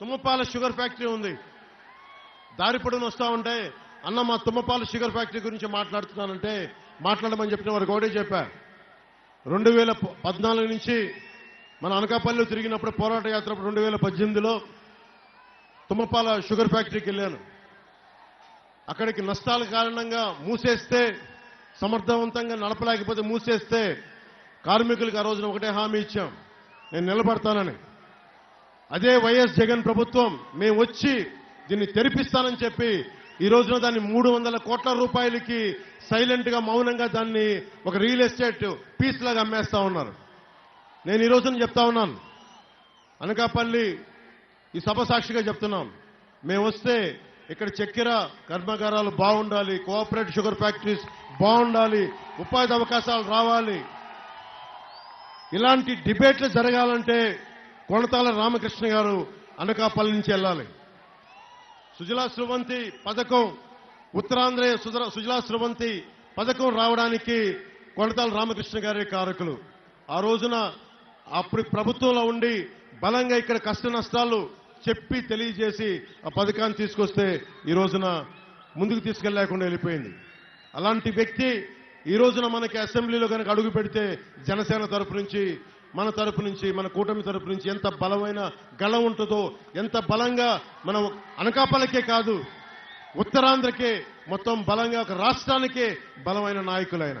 Thummapala sugar factory ఉంది. దారి పొడిని వస్తూ ఉంటే అన్న మా తుమ్మపాల షుగర్ ఫ్యాక్టరీ గురించి మాట్లాడుతున్నానంటే మాట్లాడమని చెప్పిన వారికి ఒకటే చెప్పా. రెండు వేల పద్నాలుగు నుంచి మన అనకాపల్లిలో తిరిగినప్పుడు పోరాట యాత్ర రెండు వేల పద్దెనిమిదిలో తుమ్మపాల షుగర్ ఫ్యాక్టరీకి వెళ్ళాను. అక్కడికి నష్టాల కారణంగా మూసేస్తే సమర్థవంతంగా నడపలేకపోతే మూసేస్తే కార్మికులకు ఆ రోజున ఒకటే హామీ ఇచ్చాం. నేను నిలబడతానని. అదే వైఎస్ జగన్ ప్రభుత్వం మేము వచ్చి దీన్ని తెరిపిస్తానని చెప్పి ఈ రోజున దాన్ని మూడు వందల కోట్ల రూపాయలకి సైలెంట్గా మౌనంగా దాన్ని ఒక రియల్ ఎస్టేట్ పీస్ లాగా అమ్మేస్తా ఉన్నారు. నేను ఈ రోజున చెప్తా ఉన్నాను. అనకాపల్లి ఈ సభ సాక్షిగా చెప్తున్నాం మేము వస్తే ఇక్కడ చక్కెర కర్మాగారాలు బాగుండాలి కోఆపరేటివ్ షుగర్ ఫ్యాక్టరీస్ బాగుండాలి ఉపాధి అవకాశాలు రావాలి. ఇలాంటి డిబేట్లు జరగాలంటే కొణతాల రామకృష్ణ గారు అనకాపల్లి నుంచి వెళ్ళాలి. సుజలా స్రవంతి పథకం ఉత్తరాంధ్ర సుజలా స్రవంతి పథకం రావడానికి కొణతాల రామకృష్ణ గారే కారకులు. ఆ రోజున అప్పుడు ప్రభుత్వంలో ఉండి బలంగా ఇక్కడ కష్ట నష్టాలు చెప్పి తెలియజేసి ఆ పథకాన్ని తీసుకొస్తే ఈ రోజున ముందుకు తీసుకెళ్ళేకుండా వెళ్ళిపోయింది. అలాంటి వ్యక్తి ఈ రోజున మనకి అసెంబ్లీలో కనుక అడుగు పెడితే జనసేన తరపు నుంచి మన తరపు నుంచి మన కూటమి తరపు నుంచి ఎంత బలమైన గళం ఉంటుందో ఎంత బలంగా మనం అనకాపలకే కాదు ఉత్తరాంధ్రకే మొత్తం బలంగా ఒక రాష్ట్రానికే బలమైన నాయకులైన.